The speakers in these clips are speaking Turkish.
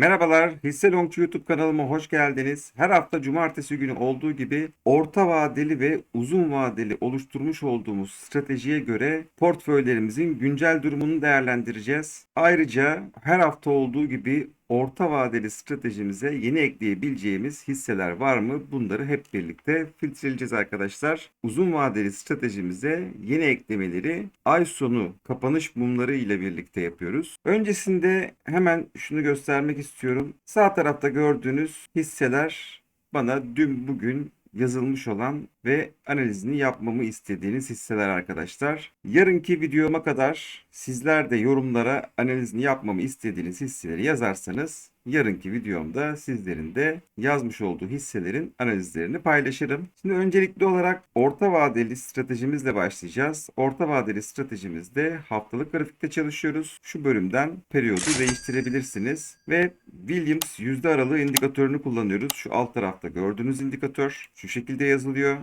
Merhabalar, Hisse Longçu YouTube kanalıma hoş geldiniz. Her hafta cumartesi günü olduğu gibi orta vadeli ve uzun vadeli oluşturmuş olduğumuz stratejiye göre portföylerimizin güncel durumunu değerlendireceğiz. Ayrıca her hafta olduğu gibi orta vadeli stratejimize yeni ekleyebileceğimiz hisseler var mı? Bunları hep birlikte filtreleyeceğiz arkadaşlar. Uzun vadeli stratejimize yeni eklemeleri ay sonu kapanış mumları ile birlikte yapıyoruz. Öncesinde hemen şunu göstermek istiyorum. Sağ tarafta gördüğünüz hisseler bana dün bugün yazılmış olan ve analizini yapmamı istediğiniz hisseler arkadaşlar. Yarınki videoma kadar sizler de yorumlara analizini yapmamı istediğiniz hisseleri yazarsanız yarınki videomda sizlerin de yazmış olduğu hisselerin analizlerini paylaşırım. Şimdi öncelikli olarak orta vadeli stratejimizle başlayacağız. Orta vadeli stratejimizde haftalık grafikte çalışıyoruz. Şu bölümden periyodu değiştirebilirsiniz ve Williams yüzde aralığı indikatörünü kullanıyoruz. Şu alt tarafta gördüğünüz indikatör şu şekilde yazılıyor.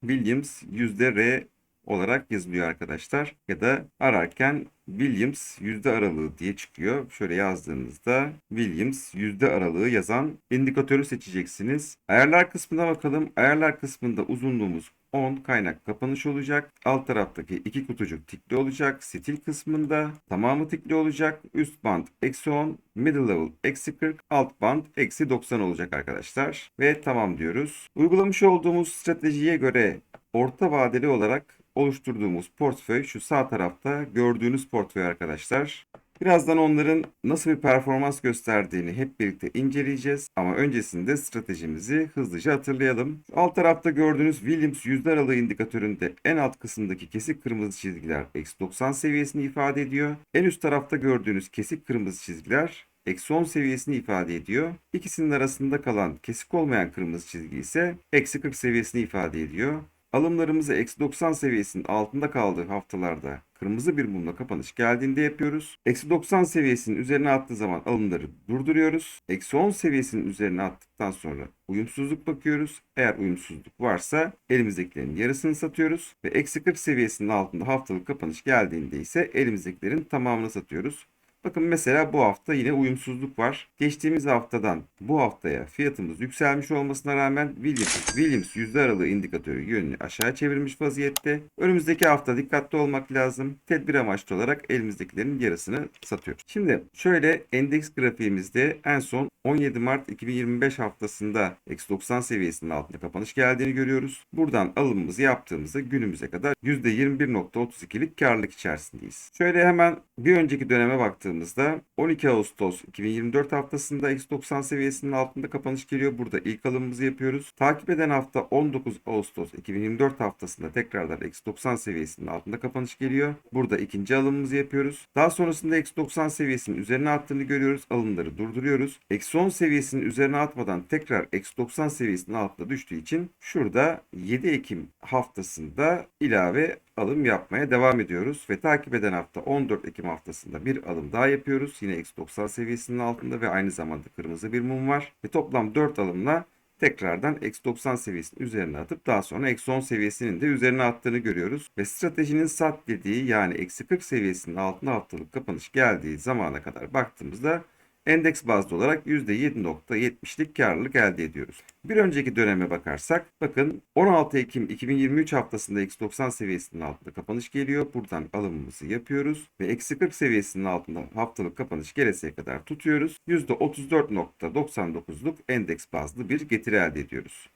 Williams yüzde R olarak yazılıyor arkadaşlar. Ya da ararken Williams yüzde aralığı diye çıkıyor. Şöyle yazdığınızda Williams yüzde aralığı yazan indikatörü seçeceksiniz. Ayarlar kısmına bakalım. Ayarlar kısmında uzunluğumuz 10 kaynak kapanış olacak. Alt taraftaki iki kutucuk tikli olacak. Stil kısmında tamamı tikli olacak. Üst band eksi 10, middle level eksi 40, alt band eksi 90 olacak arkadaşlar. Ve tamam diyoruz. Uygulamış olduğumuz stratejiye göre orta vadeli olarak oluşturduğumuz portföy şu sağ tarafta gördüğünüz portföy arkadaşlar. Birazdan onların nasıl bir performans gösterdiğini hep birlikte inceleyeceğiz. Ama öncesinde stratejimizi hızlıca hatırlayalım. Alt tarafta gördüğünüz Williams yüzde aralığı indikatöründe en alt kısımdaki kesik kırmızı çizgiler eksi 90 seviyesini ifade ediyor. En üst tarafta gördüğünüz kesik kırmızı çizgiler eksi 10 seviyesini ifade ediyor. İkisinin arasında kalan kesik olmayan kırmızı çizgi ise eksi 40 seviyesini ifade ediyor. Alımlarımızı eksi 90 seviyesinin altında kaldığı haftalarda kırmızı bir mumla kapanış geldiğinde yapıyoruz. Eksi 90 seviyesinin üzerine attığı zaman alımları durduruyoruz. Eksi 10 seviyesinin üzerine attıktan sonra uyumsuzluk bakıyoruz. Eğer uyumsuzluk varsa elimizdekilerin yarısını satıyoruz. Ve eksi 40 seviyesinin altında haftalık kapanış geldiğinde ise elimizdekilerin tamamını satıyoruz. Bakın mesela bu hafta yine uyumsuzluk var. Geçtiğimiz haftadan bu haftaya fiyatımız yükselmiş olmasına rağmen Williams, Williams yüzde aralığı indikatörü yönünü aşağı çevirmiş vaziyette. Önümüzdeki hafta dikkatli olmak lazım. Tedbir amaçlı olarak elimizdekilerin yarısını satıyoruz. Şimdi şöyle endeks grafiğimizde en son 17 Mart 2025 haftasında eksi 90 seviyesinin altında kapanış geldiğini görüyoruz. Buradan alımımızı yaptığımızda günümüze kadar %21.32'lik karlılık içerisindeyiz. Şöyle hemen bir önceki döneme baktığımızda 12 Ağustos 2024 haftasında eksi 90 seviyesinin altında kapanış geliyor. Burada ilk alımımızı yapıyoruz. Takip eden hafta 19 Ağustos 2024 haftasında tekrardan eksi 90 seviyesinin altında kapanış geliyor. Burada ikinci alımımızı yapıyoruz. Daha sonrasında eksi 90 seviyesinin üzerine attığını görüyoruz. Alımları durduruyoruz. Eksi 10 seviyesinin üzerine atmadan tekrar eksi 90 seviyesinin altında düştüğü için şurada 7 Ekim haftasında ilave alım yapmaya devam ediyoruz ve takip eden hafta 14 Ekim haftasında bir alım daha yapıyoruz. Yine eksi 90 seviyesinin altında ve aynı zamanda kırmızı bir mum var ve toplam 4 alımla tekrardan eksi 90 seviyesinin üzerine atıp daha sonra eksi 10 seviyesinin de üzerine attığını görüyoruz. Ve stratejinin sat dediği yani eksi 40 seviyesinin altında haftalık kapanış geldiği zamana kadar baktığımızda endeks bazlı olarak %7.70'lik karlılık elde ediyoruz. Bir önceki döneme bakarsak bakın 16 Ekim 2023 haftasında eksi 90 seviyesinin altında kapanış geliyor. Buradan alımımızı yapıyoruz ve eksi 40 seviyesinin altında haftalık kapanış gelesiye kadar tutuyoruz. %34.99'luk endeks bazlı bir getiri elde ediyoruz.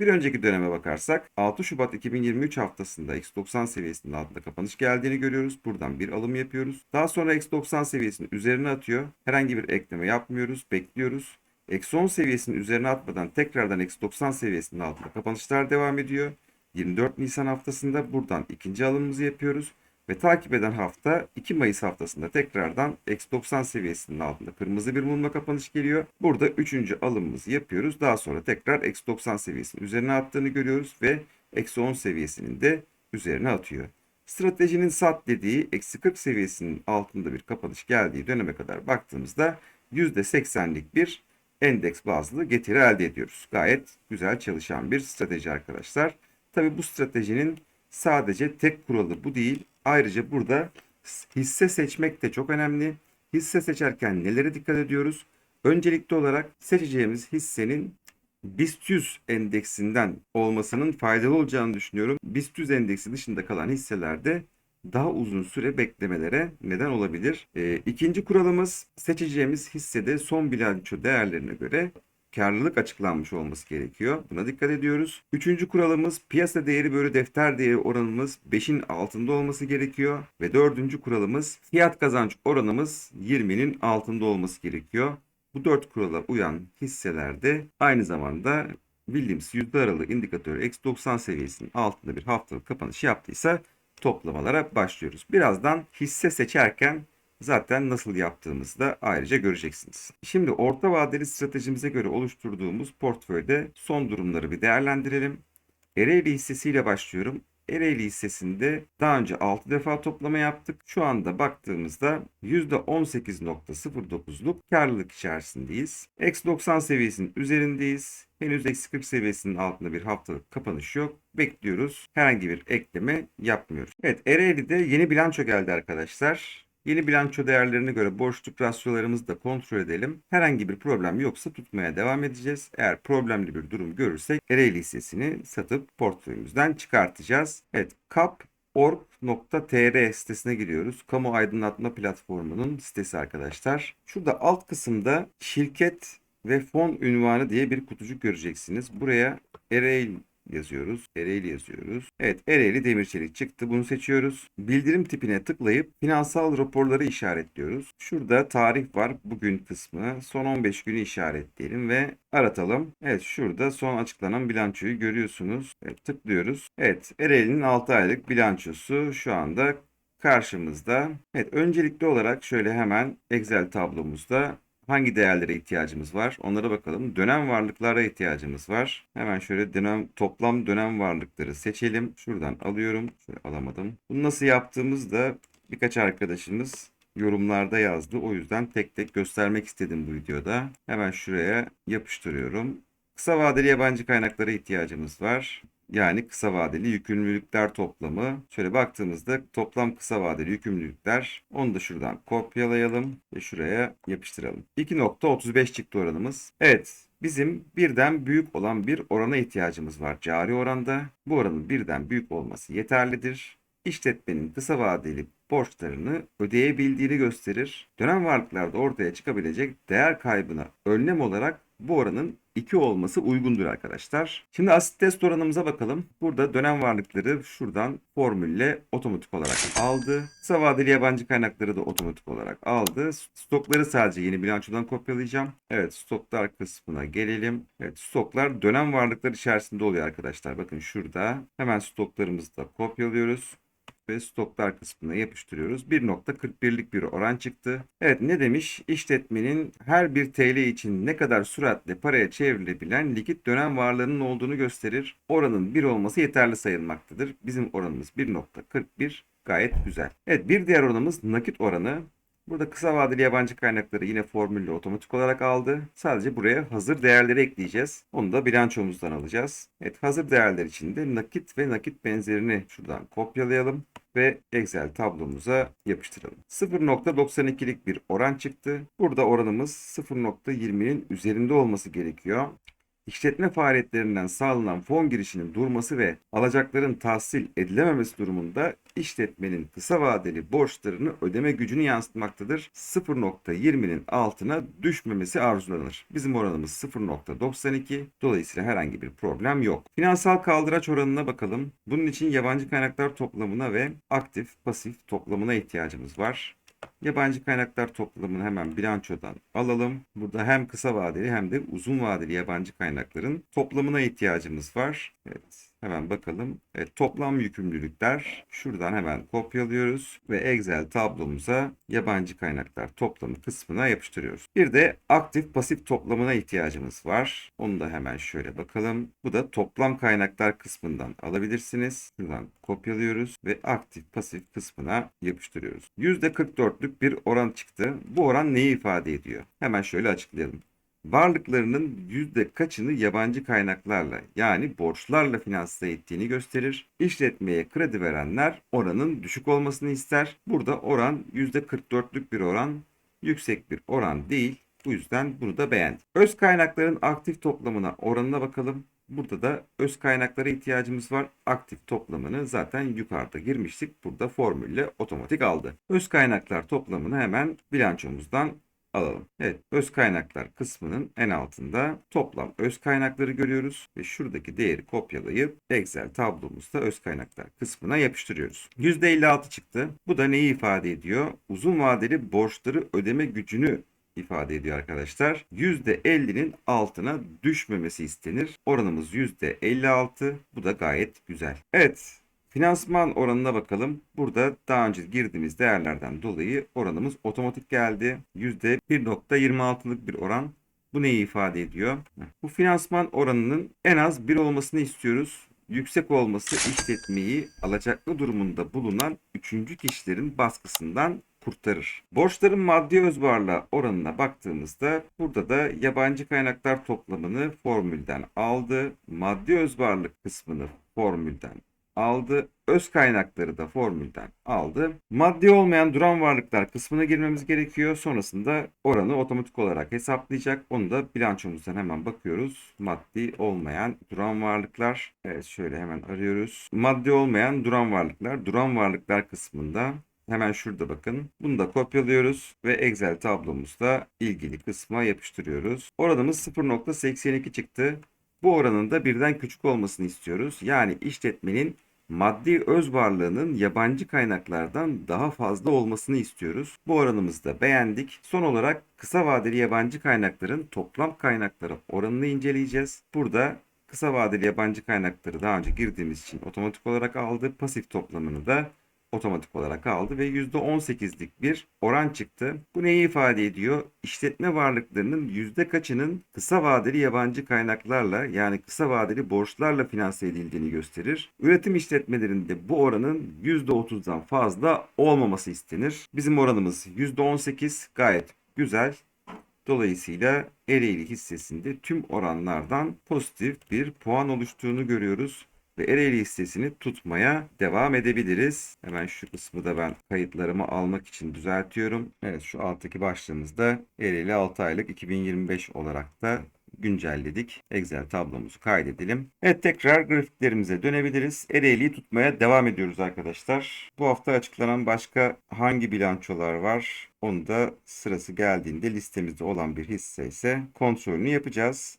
Bir önceki döneme bakarsak 6 Şubat 2023 haftasında eksi 90 seviyesinin altında kapanış geldiğini görüyoruz. Buradan bir alım yapıyoruz. Daha sonra eksi 90 seviyesinin üzerine atıyor. Herhangi bir ekleme yapmıyoruz. Bekliyoruz. Eksi 10 seviyesinin üzerine atmadan tekrardan eksi 90 seviyesinin altında kapanışlar devam ediyor. 24 Nisan haftasında buradan ikinci alımımızı yapıyoruz. Ve takip eden hafta 2 Mayıs haftasında tekrardan eksi 90 seviyesinin altında kırmızı bir mumla kapanış geliyor. Burada 3. alımımızı yapıyoruz. Daha sonra tekrar eksi 90 seviyesinin üzerine attığını görüyoruz ve eksi 10 seviyesinin de üzerine atıyor. Stratejinin sat dediği eksi 40 seviyesinin altında bir kapanış geldiği döneme kadar baktığımızda %80'lik bir endeks bazlı getiri elde ediyoruz. Gayet güzel çalışan bir strateji arkadaşlar. Tabi bu stratejinin sadece tek kuralı bu değil. Ayrıca burada hisse seçmek de çok önemli. Hisse seçerken nelere dikkat ediyoruz? Öncelikli olarak seçeceğimiz hissenin BIST 100 endeksinden olmasının faydalı olacağını düşünüyorum. BIST 100 endeksi dışında kalan hisselerde daha uzun süre beklemelere neden olabilir. Ee, ikinci kuralımız seçeceğimiz hissede son bilanço değerlerine göre karlılık açıklanmış olması gerekiyor. Buna dikkat ediyoruz. Üçüncü kuralımız piyasa değeri bölü defter değeri oranımız 5'in altında olması gerekiyor. Ve dördüncü kuralımız fiyat kazanç oranımız 20'nin altında olması gerekiyor. Bu dört kurala uyan hisselerde aynı zamanda bildiğimiz yüzde aralığı indikatörü X90 seviyesinin altında bir haftalık kapanış yaptıysa toplamalara başlıyoruz. Birazdan hisse seçerken zaten nasıl yaptığımızı da ayrıca göreceksiniz. Şimdi orta vadeli stratejimize göre oluşturduğumuz portföyde son durumları bir değerlendirelim. Ereğli hissesiyle başlıyorum. Ereğli hissesinde daha önce 6 defa toplama yaptık. Şu anda baktığımızda %18.09'luk karlılık içerisindeyiz. X90 seviyesinin üzerindeyiz. Henüz eksi 40 seviyesinin altında bir haftalık kapanış yok. Bekliyoruz. Herhangi bir ekleme yapmıyoruz. Evet Ereğli'de yeni bilanço geldi arkadaşlar. Yeni bilanço değerlerine göre borçluk rasyolarımızı da kontrol edelim. Herhangi bir problem yoksa tutmaya devam edeceğiz. Eğer problemli bir durum görürsek Ereğli hissesini satıp portföyümüzden çıkartacağız. Evet kap sitesine giriyoruz. Kamu aydınlatma platformunun sitesi arkadaşlar. Şurada alt kısımda şirket ve fon ünvanı diye bir kutucuk göreceksiniz. Buraya Ereğli yazıyoruz. Ereğli yazıyoruz. Evet Ereğli demir çelik çıktı. Bunu seçiyoruz. Bildirim tipine tıklayıp finansal raporları işaretliyoruz. Şurada tarih var. Bugün kısmı. Son 15 günü işaretleyelim ve aratalım. Evet şurada son açıklanan bilançoyu görüyorsunuz. Evet tıklıyoruz. Evet Ereğli'nin 6 aylık bilançosu şu anda karşımızda. Evet öncelikli olarak şöyle hemen Excel tablomuzda hangi değerlere ihtiyacımız var? Onlara bakalım. Dönem varlıklara ihtiyacımız var. Hemen şöyle dönem toplam dönem varlıkları seçelim. Şuradan alıyorum. Şöyle alamadım. Bunu nasıl yaptığımızda birkaç arkadaşımız yorumlarda yazdı. O yüzden tek tek göstermek istedim bu videoda. Hemen şuraya yapıştırıyorum. Kısa vadeli yabancı kaynaklara ihtiyacımız var. Yani kısa vadeli yükümlülükler toplamı. Şöyle baktığımızda toplam kısa vadeli yükümlülükler. Onu da şuradan kopyalayalım ve şuraya yapıştıralım. 2.35 çıktı oranımız. Evet bizim birden büyük olan bir orana ihtiyacımız var cari oranda. Bu oranın birden büyük olması yeterlidir. İşletmenin kısa vadeli borçlarını ödeyebildiğini gösterir. Dönem varlıklarda ortaya çıkabilecek değer kaybına önlem olarak bu oranın 2 olması uygundur arkadaşlar. Şimdi asit test oranımıza bakalım. Burada dönem varlıkları şuradan formülle otomatik olarak aldı. Kısa vadeli yabancı kaynakları da otomatik olarak aldı. Stokları sadece yeni bilançodan kopyalayacağım. Evet stoklar kısmına gelelim. Evet stoklar dönem varlıklar içerisinde oluyor arkadaşlar. Bakın şurada hemen stoklarımızı da kopyalıyoruz ve stoklar kısmına yapıştırıyoruz. 1.41'lik bir oran çıktı. Evet ne demiş? İşletmenin her bir TL için ne kadar süratle paraya çevrilebilen likit dönem varlığının olduğunu gösterir. Oranın 1 olması yeterli sayılmaktadır. Bizim oranımız 1.41 gayet güzel. Evet bir diğer oranımız nakit oranı. Burada kısa vadeli yabancı kaynakları yine formülle otomatik olarak aldı. Sadece buraya hazır değerleri ekleyeceğiz. Onu da bilançomuzdan alacağız. Evet hazır değerler için de nakit ve nakit benzerini şuradan kopyalayalım ve Excel tablomuza yapıştıralım. 0.92'lik bir oran çıktı. Burada oranımız 0.20'nin üzerinde olması gerekiyor. İşletme faaliyetlerinden sağlanan fon girişinin durması ve alacakların tahsil edilememesi durumunda işletmenin kısa vadeli borçlarını ödeme gücünü yansıtmaktadır. 0.20'nin altına düşmemesi arzulanır. Bizim oranımız 0.92. Dolayısıyla herhangi bir problem yok. Finansal kaldıraç oranına bakalım. Bunun için yabancı kaynaklar toplamına ve aktif pasif toplamına ihtiyacımız var. Yabancı kaynaklar toplamını hemen bilançodan alalım. Burada hem kısa vadeli hem de uzun vadeli yabancı kaynakların toplamına ihtiyacımız var. Evet. Hemen bakalım. Evet, toplam yükümlülükler şuradan hemen kopyalıyoruz ve Excel tablomuza yabancı kaynaklar toplamı kısmına yapıştırıyoruz. Bir de aktif pasif toplamına ihtiyacımız var. Onu da hemen şöyle bakalım. Bu da toplam kaynaklar kısmından alabilirsiniz. Şuradan kopyalıyoruz ve aktif pasif kısmına yapıştırıyoruz. %44'lük bir oran çıktı. Bu oran neyi ifade ediyor? Hemen şöyle açıklayalım varlıklarının yüzde kaçını yabancı kaynaklarla yani borçlarla finanse ettiğini gösterir. İşletmeye kredi verenler oranın düşük olmasını ister. Burada oran yüzde 44'lük bir oran yüksek bir oran değil. Bu yüzden bunu da beğendim. Öz kaynakların aktif toplamına oranına bakalım. Burada da öz kaynaklara ihtiyacımız var. Aktif toplamını zaten yukarıda girmiştik. Burada formülle otomatik aldı. Öz kaynaklar toplamını hemen bilançomuzdan alalım. Evet, öz kaynaklar kısmının en altında toplam öz kaynakları görüyoruz ve şuradaki değeri kopyalayıp Excel tablomuzda öz kaynaklar kısmına yapıştırıyoruz. %56 çıktı. Bu da neyi ifade ediyor? Uzun vadeli borçları ödeme gücünü ifade ediyor arkadaşlar. %50'nin altına düşmemesi istenir. Oranımız %56. Bu da gayet güzel. Evet, Finansman oranına bakalım. Burada daha önce girdiğimiz değerlerden dolayı oranımız otomatik geldi. %1.26'lık bir oran. Bu neyi ifade ediyor? Bu finansman oranının en az 1 olmasını istiyoruz. Yüksek olması işletmeyi alacaklı durumunda bulunan üçüncü kişilerin baskısından kurtarır. Borçların maddi özvarlığa oranına baktığımızda burada da yabancı kaynaklar toplamını formülden aldı. Maddi özvarlık kısmını formülden aldı. Öz kaynakları da formülden aldı. Maddi olmayan duran varlıklar kısmına girmemiz gerekiyor. Sonrasında oranı otomatik olarak hesaplayacak. Onu da bilançomuzdan hemen bakıyoruz. Maddi olmayan duran varlıklar. Evet şöyle hemen arıyoruz. Maddi olmayan duran varlıklar. Duran varlıklar kısmında Hemen şurada bakın. Bunu da kopyalıyoruz ve Excel tablomuzda ilgili kısma yapıştırıyoruz. Oranımız 0.82 çıktı. Bu oranın da birden küçük olmasını istiyoruz. Yani işletmenin maddi öz varlığının yabancı kaynaklardan daha fazla olmasını istiyoruz. Bu oranımızı da beğendik. Son olarak kısa vadeli yabancı kaynakların toplam kaynakları oranını inceleyeceğiz. Burada kısa vadeli yabancı kaynakları daha önce girdiğimiz için otomatik olarak aldı. Pasif toplamını da otomatik olarak aldı ve %18'lik bir oran çıktı. Bu neyi ifade ediyor? İşletme varlıklarının yüzde kaçının kısa vadeli yabancı kaynaklarla yani kısa vadeli borçlarla finanse edildiğini gösterir. Üretim işletmelerinde bu oranın %30'dan fazla olmaması istenir. Bizim oranımız %18 gayet güzel. Dolayısıyla Ereğli hissesinde tüm oranlardan pozitif bir puan oluştuğunu görüyoruz ve Ereğli hissesini tutmaya devam edebiliriz. Hemen şu kısmı da ben kayıtlarımı almak için düzeltiyorum. Evet şu alttaki başlığımızda Ereğli 6 aylık 2025 olarak da güncelledik. Excel tablomuzu kaydedelim. Evet tekrar grafiklerimize dönebiliriz. Ereğli'yi tutmaya devam ediyoruz arkadaşlar. Bu hafta açıklanan başka hangi bilançolar var? Onu da sırası geldiğinde listemizde olan bir hisse ise kontrolünü yapacağız.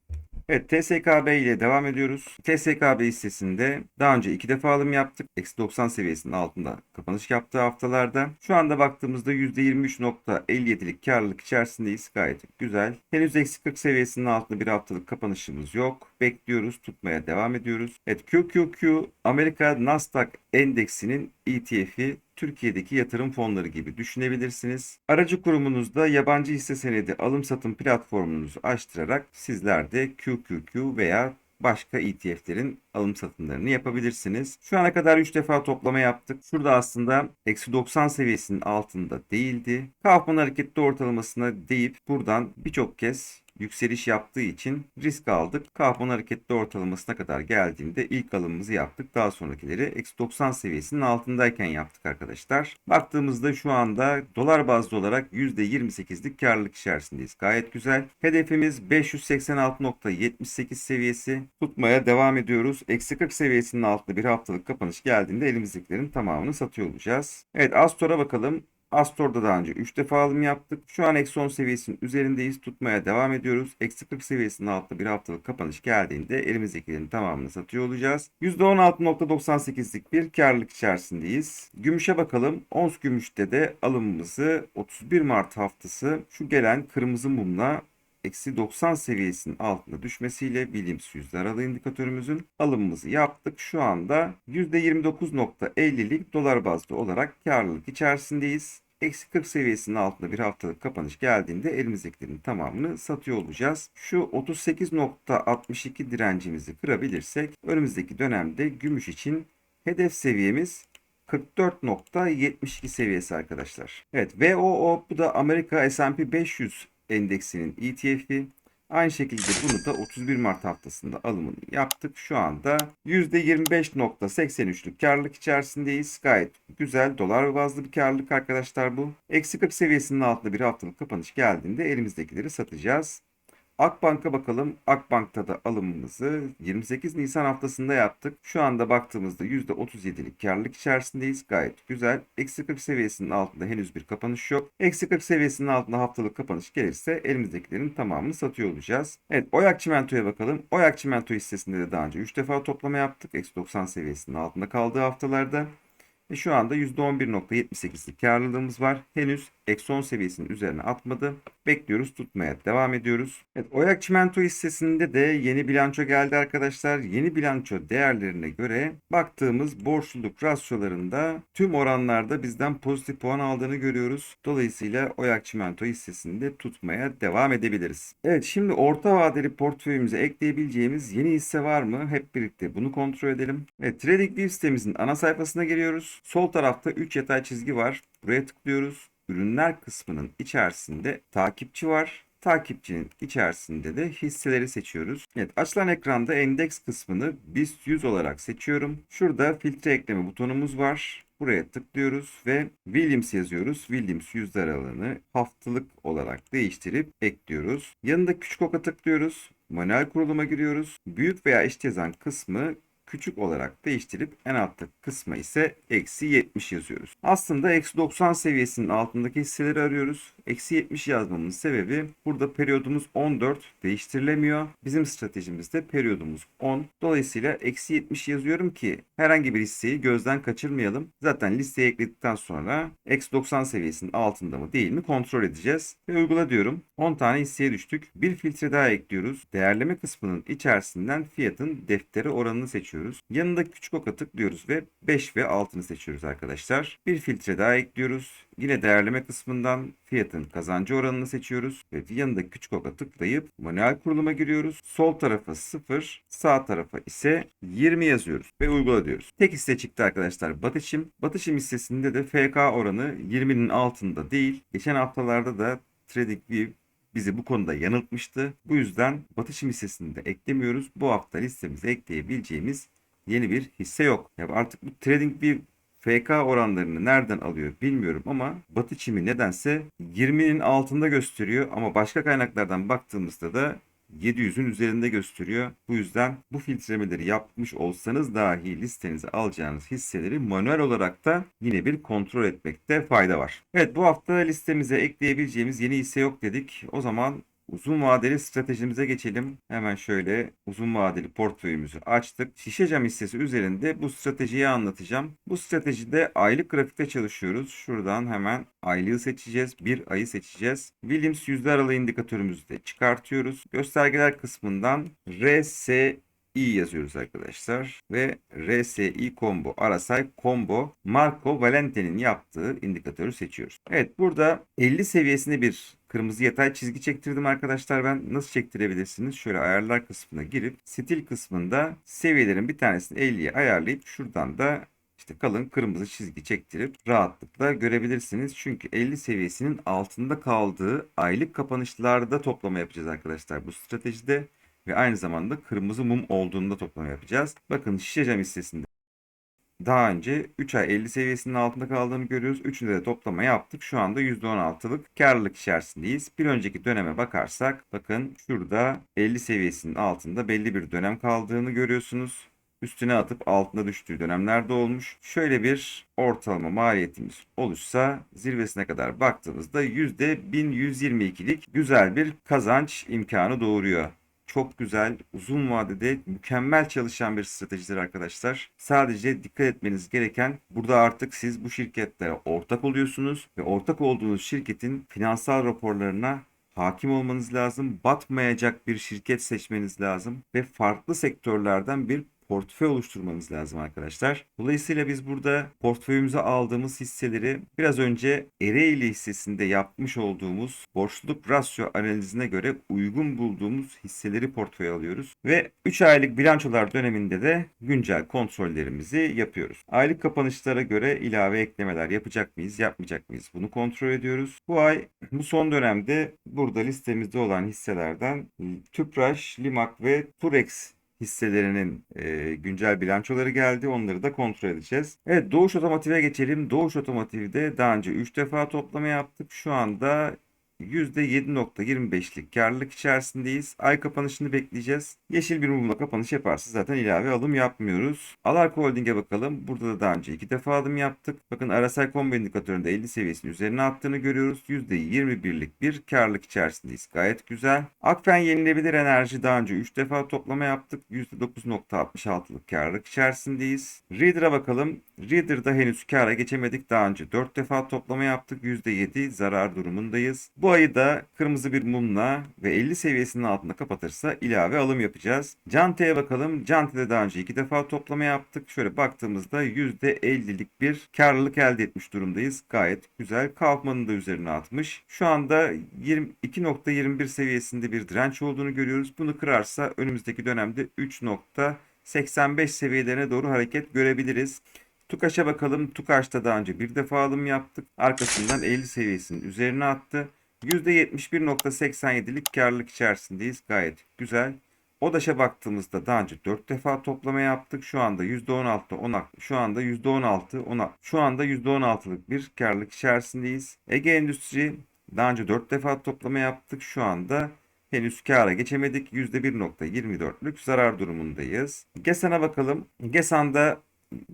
Evet TSKB ile devam ediyoruz. TSKB hissesinde daha önce iki defa alım yaptık. Eksi 90 seviyesinin altında kapanış yaptığı haftalarda. Şu anda baktığımızda %23.57'lik karlılık içerisindeyiz. Gayet güzel. Henüz eksi 40 seviyesinin altında bir haftalık kapanışımız yok. Bekliyoruz. Tutmaya devam ediyoruz. Evet QQQ Amerika Nasdaq endeksinin ETF'i Türkiye'deki yatırım fonları gibi düşünebilirsiniz. Aracı kurumunuzda yabancı hisse senedi alım satım platformunuzu açtırarak sizler de QQQ veya başka ETF'lerin alım satımlarını yapabilirsiniz. Şu ana kadar 3 defa toplama yaptık. Şurada aslında eksi 90 seviyesinin altında değildi. Kaufman hareketli ortalamasına deyip buradan birçok kez yükseliş yaptığı için risk aldık. Kaufman hareketli ortalamasına kadar geldiğinde ilk alımımızı yaptık. Daha sonrakileri eksi 90 seviyesinin altındayken yaptık arkadaşlar. Baktığımızda şu anda dolar bazlı olarak %28'lik karlılık içerisindeyiz. Gayet güzel. Hedefimiz 586.78 seviyesi. Tutmaya devam ediyoruz. Eksi 40 seviyesinin altında bir haftalık kapanış geldiğinde elimizdekilerin tamamını satıyor olacağız. Evet Astor'a bakalım. Astor'da daha önce 3 defa alım yaptık. Şu an eksi 10 seviyesinin üzerindeyiz. Tutmaya devam ediyoruz. Eksi 40 seviyesinin altında bir haftalık kapanış geldiğinde elimizdekilerin tamamını satıyor olacağız. %16.98'lik bir karlılık içerisindeyiz. Gümüşe bakalım. Ons gümüşte de alımımızı 31 Mart haftası şu gelen kırmızı mumla eksi 90 seviyesinin altına düşmesiyle bilimsiz yüzde aralığı indikatörümüzün alımımızı yaptık. Şu anda %29.50'lik dolar bazlı olarak karlılık içerisindeyiz. Eksi 40 seviyesinin altında bir haftalık kapanış geldiğinde elimizdekilerin tamamını satıyor olacağız. Şu 38.62 direncimizi kırabilirsek önümüzdeki dönemde gümüş için hedef seviyemiz 44.72 seviyesi arkadaşlar. Evet VOO bu da Amerika S&P 500 endeksinin ETF'i. Aynı şekilde bunu da 31 Mart haftasında alımını yaptık. Şu anda %25.83'lük karlılık içerisindeyiz. Gayet güzel dolar bazlı bir karlılık arkadaşlar bu. Eksi 40 seviyesinin altında bir haftalık kapanış geldiğinde elimizdekileri satacağız. Akbank'a bakalım. Akbank'ta da alımımızı 28 Nisan haftasında yaptık. Şu anda baktığımızda %37'lik karlılık içerisindeyiz. Gayet güzel. Eksi 40 seviyesinin altında henüz bir kapanış yok. Eksi 40 seviyesinin altında haftalık kapanış gelirse elimizdekilerin tamamını satıyor olacağız. Evet Oyak Çimento'ya bakalım. Oyak Çimento hissesinde de daha önce 3 defa toplama yaptık. Eksi 90 seviyesinin altında kaldığı haftalarda. Ve şu anda %11.78'lik karlılığımız var. Henüz eksi 10 seviyesinin üzerine atmadı. Bekliyoruz tutmaya devam ediyoruz. Evet, Oyak Çimento hissesinde de yeni bilanço geldi arkadaşlar. Yeni bilanço değerlerine göre baktığımız borçluluk rasyolarında tüm oranlarda bizden pozitif puan aldığını görüyoruz. Dolayısıyla Oyak Çimento hissesinde tutmaya devam edebiliriz. Evet şimdi orta vadeli portföyümüze ekleyebileceğimiz yeni hisse var mı? Hep birlikte bunu kontrol edelim. Evet TradingView sitemizin ana sayfasına geliyoruz. Sol tarafta 3 yatay çizgi var. Buraya tıklıyoruz. Ürünler kısmının içerisinde takipçi var. Takipçinin içerisinde de hisseleri seçiyoruz. Evet açılan ekranda endeks kısmını BIST 100 olarak seçiyorum. Şurada filtre ekleme butonumuz var. Buraya tıklıyoruz ve Williams yazıyoruz. Williams yüzde aralığını haftalık olarak değiştirip ekliyoruz. Yanında küçük oka tıklıyoruz. Manuel kuruluma giriyoruz. Büyük veya eşit yazan kısmı küçük olarak değiştirip en altta kısma ise eksi 70 yazıyoruz. Aslında eksi 90 seviyesinin altındaki hisseleri arıyoruz. Eksi 70 yazmamın sebebi burada periyodumuz 14 değiştirilemiyor. Bizim stratejimizde periyodumuz 10. Dolayısıyla eksi 70 yazıyorum ki herhangi bir hisseyi gözden kaçırmayalım. Zaten listeye ekledikten sonra eksi 90 seviyesinin altında mı değil mi kontrol edeceğiz. Ve uygula diyorum. 10 tane hisseye düştük. Bir filtre daha ekliyoruz. Değerleme kısmının içerisinden fiyatın defteri oranını seçiyoruz. Yanında küçük oka tıklıyoruz ve 5 ve altını seçiyoruz arkadaşlar. Bir filtre daha ekliyoruz. Yine değerleme kısmından fiyatın kazancı oranını seçiyoruz ve yanında küçük oka tıklayıp manuel kuruluma giriyoruz. Sol tarafa 0, sağ tarafa ise 20 yazıyoruz ve uygula diyoruz. Tek hisse çıktı arkadaşlar Batışım. Batışım hissesinde de FK oranı 20'nin altında değil. Geçen haftalarda da TradingView bizi bu konuda yanıltmıştı. Bu yüzden Batışım hissesini de eklemiyoruz. Bu hafta listemize ekleyebileceğimiz yeni bir hisse yok. Ya artık bu TradingView FK oranlarını nereden alıyor bilmiyorum ama Batı çimi nedense 20'nin altında gösteriyor ama başka kaynaklardan baktığımızda da 700'ün üzerinde gösteriyor. Bu yüzden bu filtremeleri yapmış olsanız dahi listenize alacağınız hisseleri manuel olarak da yine bir kontrol etmekte fayda var. Evet bu hafta listemize ekleyebileceğimiz yeni hisse yok dedik. O zaman Uzun vadeli stratejimize geçelim. Hemen şöyle uzun vadeli portföyümüzü açtık. Şişe cam hissesi üzerinde bu stratejiyi anlatacağım. Bu stratejide aylık grafikte çalışıyoruz. Şuradan hemen aylığı seçeceğiz. Bir ayı seçeceğiz. Williams yüzde aralığı indikatörümüzü de çıkartıyoruz. Göstergeler kısmından RSI yazıyoruz arkadaşlar ve RSI combo arasay combo Marco Valente'nin yaptığı indikatörü seçiyoruz. Evet burada 50 seviyesinde bir kırmızı yatay çizgi çektirdim arkadaşlar ben. Nasıl çektirebilirsiniz? Şöyle ayarlar kısmına girip stil kısmında seviyelerin bir tanesini 50'ye ayarlayıp şuradan da işte kalın kırmızı çizgi çektirip rahatlıkla görebilirsiniz. Çünkü 50 seviyesinin altında kaldığı aylık kapanışlarda toplama yapacağız arkadaşlar bu stratejide. Ve aynı zamanda kırmızı mum olduğunda toplama yapacağız. Bakın şişe cam hissesinde daha önce 3 ay 50 seviyesinin altında kaldığını görüyoruz. Üçünde de toplama yaptık. Şu anda %16'lık karlılık içerisindeyiz. Bir önceki döneme bakarsak bakın şurada 50 seviyesinin altında belli bir dönem kaldığını görüyorsunuz. Üstüne atıp altına düştüğü dönemlerde olmuş. Şöyle bir ortalama maliyetimiz oluşsa zirvesine kadar baktığımızda %1122'lik güzel bir kazanç imkanı doğuruyor çok güzel, uzun vadede mükemmel çalışan bir stratejidir arkadaşlar. Sadece dikkat etmeniz gereken burada artık siz bu şirketlere ortak oluyorsunuz ve ortak olduğunuz şirketin finansal raporlarına hakim olmanız lazım. Batmayacak bir şirket seçmeniz lazım ve farklı sektörlerden bir portföy oluşturmanız lazım arkadaşlar. Dolayısıyla biz burada portföyümüze aldığımız hisseleri biraz önce Ereğli hissesinde yapmış olduğumuz borçluluk rasyo analizine göre uygun bulduğumuz hisseleri portföye alıyoruz. Ve 3 aylık bilançolar döneminde de güncel kontrollerimizi yapıyoruz. Aylık kapanışlara göre ilave eklemeler yapacak mıyız, yapmayacak mıyız? Bunu kontrol ediyoruz. Bu ay bu son dönemde burada listemizde olan hisselerden Tüpraş, Limak ve Turex hisselerinin e, güncel bilançoları geldi. Onları da kontrol edeceğiz. Evet Doğuş Otomotiv'e geçelim. Doğuş Otomotiv'de daha önce 3 defa toplama yaptık. Şu anda %7.25'lik karlılık içerisindeyiz. Ay kapanışını bekleyeceğiz. Yeşil bir mumla kapanış yaparsa zaten ilave alım yapmıyoruz. Alarko Holding'e bakalım. Burada da daha önce iki defa alım yaptık. Bakın RSI Combo indikatöründe 50 seviyesinin üzerine attığını görüyoruz. %21'lik bir karlılık içerisindeyiz. Gayet güzel. Akfen yenilebilir enerji daha önce 3 defa toplama yaptık. %9.66'lık karlılık içerisindeyiz. Reader'a bakalım. Reader'da henüz kara geçemedik. Daha önce 4 defa toplama yaptık. %7 zarar durumundayız. Bu ayı da kırmızı bir mumla ve 50 seviyesinin altında kapatırsa ilave alım yapacağız. Cante'ye bakalım. Cante'de daha önce 2 defa toplama yaptık. Şöyle baktığımızda %50'lik bir karlılık elde etmiş durumdayız. Gayet güzel. Kaufman'ın da üzerine atmış. Şu anda 22.21 seviyesinde bir direnç olduğunu görüyoruz. Bunu kırarsa önümüzdeki dönemde 3.85 seviyelerine doğru hareket görebiliriz. Tukaş'a bakalım. Tukaş'ta daha önce bir defa alım yaptık. Arkasından 50 seviyesinin üzerine attı. %71.87'lik karlılık içerisindeyiz. Gayet güzel. ODAŞ'a baktığımızda daha önce 4 defa toplama yaptık. Şu anda %16 10 şu anda %16 10 şu anda %16'lık bir karlılık içerisindeyiz. Ege Endüstri daha önce 4 defa toplama yaptık. Şu anda henüz kâra geçemedik. %1.24'lük zarar durumundayız. GESAN'a bakalım. GESAN'da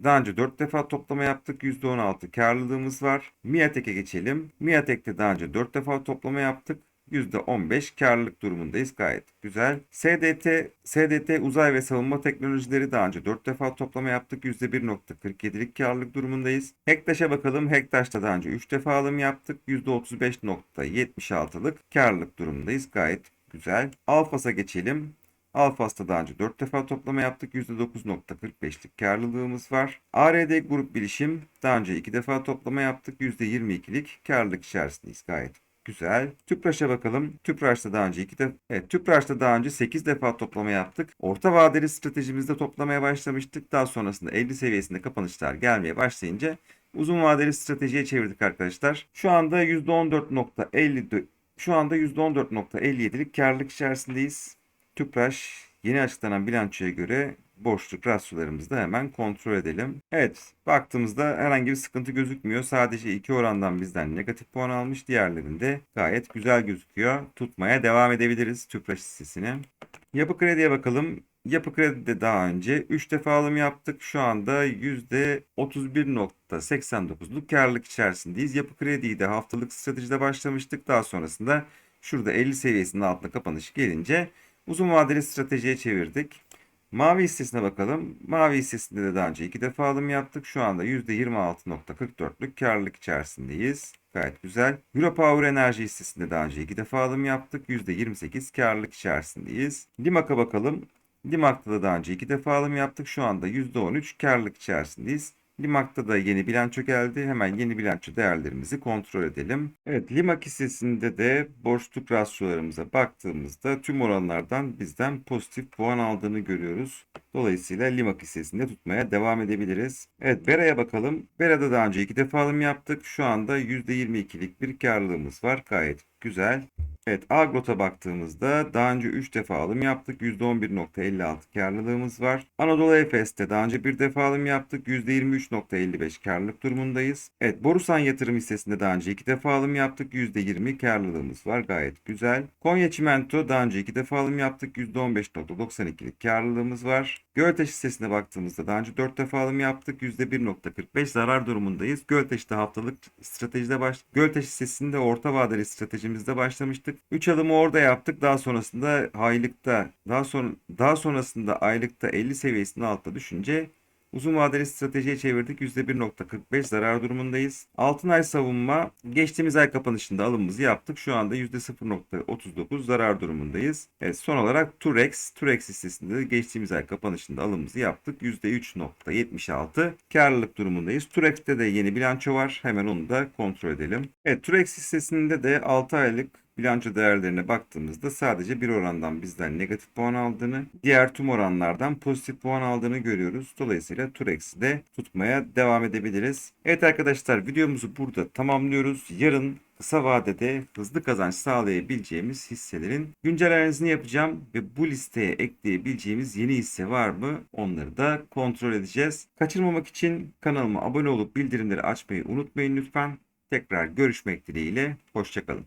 daha önce 4 defa toplama yaptık. %16 karlılığımız var. Miatek'e geçelim. Miatek'te daha önce 4 defa toplama yaptık. %15 karlılık durumundayız. Gayet güzel. SDT, SDT uzay ve savunma teknolojileri daha önce 4 defa toplama yaptık. %1.47'lik karlılık durumundayız. Hektaş'a bakalım. Hektaş'ta daha önce 3 defa alım yaptık. %35.76'lık karlılık durumundayız. Gayet güzel. Alfas'a geçelim. Alfas'ta daha önce 4 defa toplama yaptık. %9.45'lik karlılığımız var. ARD Grup Bilişim daha önce 2 defa toplama yaptık. %22'lik karlılık içerisindeyiz. Gayet Güzel. Tüpraş'a bakalım. Tüpraş'ta daha önce 2 defa evet, Tüpraş'ta daha önce 8 defa toplama yaptık. Orta vadeli stratejimizde toplamaya başlamıştık. Daha sonrasında 50 seviyesinde kapanışlar gelmeye başlayınca uzun vadeli stratejiye çevirdik arkadaşlar. Şu anda %14.50 şu anda %14.57'lik karlılık içerisindeyiz. Tüpraş yeni açıklanan bilançoya göre borçluk rasyolarımızı da hemen kontrol edelim. Evet baktığımızda herhangi bir sıkıntı gözükmüyor. Sadece iki orandan bizden negatif puan almış. Diğerlerinde gayet güzel gözüküyor. Tutmaya devam edebiliriz Tüpraş hissesini. Yapı krediye bakalım. Yapı Kredi'de daha önce 3 defa alım yaptık. Şu anda %31.89'luk karlılık içerisindeyiz. Yapı Kredi'yi de haftalık stratejide başlamıştık. Daha sonrasında şurada 50 seviyesinin altına kapanış gelince uzun vadeli stratejiye çevirdik. Mavi hissesine bakalım. Mavi hissesinde de daha önce 2 defa alım yaptık. Şu anda %26.44'lük karlılık içerisindeyiz. Gayet güzel. Europower Enerji hissesinde daha önce 2 defa alım yaptık. %28 karlılık içerisindeyiz. Limak'a bakalım. Limak'ta da daha önce 2 defa alım yaptık. Şu anda %13 karlılık içerisindeyiz. Limak'ta da yeni bilanço geldi. Hemen yeni bilanço değerlerimizi kontrol edelim. Evet Limak hissesinde de borçluk rasyolarımıza baktığımızda tüm oranlardan bizden pozitif puan aldığını görüyoruz. Dolayısıyla Limak hissesinde tutmaya devam edebiliriz. Evet Bera'ya bakalım. Bera'da daha önce iki defa alım yaptık. Şu anda %22'lik bir karlılığımız var. Gayet güzel. Evet Agrot'a baktığımızda daha önce 3 defa alım yaptık. %11.56 karlılığımız var. Anadolu Efes'te daha önce bir defa alım yaptık. %23.55 karlılık durumundayız. Evet Borusan Yatırım hissesinde daha önce 2 defa alım yaptık. %20 karlılığımız var. Gayet güzel. Konya Çimento daha önce 2 defa alım yaptık. %15.92'lik karlılığımız var. Gölteş hissesine baktığımızda daha önce 4 defa alım yaptık. %1.45 zarar durumundayız. Gölteş'te haftalık stratejide baş Gölteş hissesinde orta vadeli stratejimizde başlamıştık. 3 alımı orada yaptık. Daha sonrasında aylıkta daha sonra daha sonrasında aylıkta 50 seviyesinin altına düşünce Uzun vadeli stratejiye çevirdik. %1.45 zarar durumundayız. Altın ay savunma geçtiğimiz ay kapanışında alımımızı yaptık. Şu anda %0.39 zarar durumundayız. Evet, son olarak Turex. Turex hissesinde de geçtiğimiz ay kapanışında alımımızı yaptık. %3.76 karlılık durumundayız. Turex'te de yeni bilanço var. Hemen onu da kontrol edelim. Evet Turex hissesinde de 6 aylık bilanço değerlerine baktığımızda sadece bir orandan bizden negatif puan aldığını, diğer tüm oranlardan pozitif puan aldığını görüyoruz. Dolayısıyla Turex'i de tutmaya devam edebiliriz. Evet arkadaşlar videomuzu burada tamamlıyoruz. Yarın kısa vadede hızlı kazanç sağlayabileceğimiz hisselerin güncel analizini yapacağım ve bu listeye ekleyebileceğimiz yeni hisse var mı onları da kontrol edeceğiz. Kaçırmamak için kanalıma abone olup bildirimleri açmayı unutmayın lütfen. Tekrar görüşmek dileğiyle. Hoşçakalın.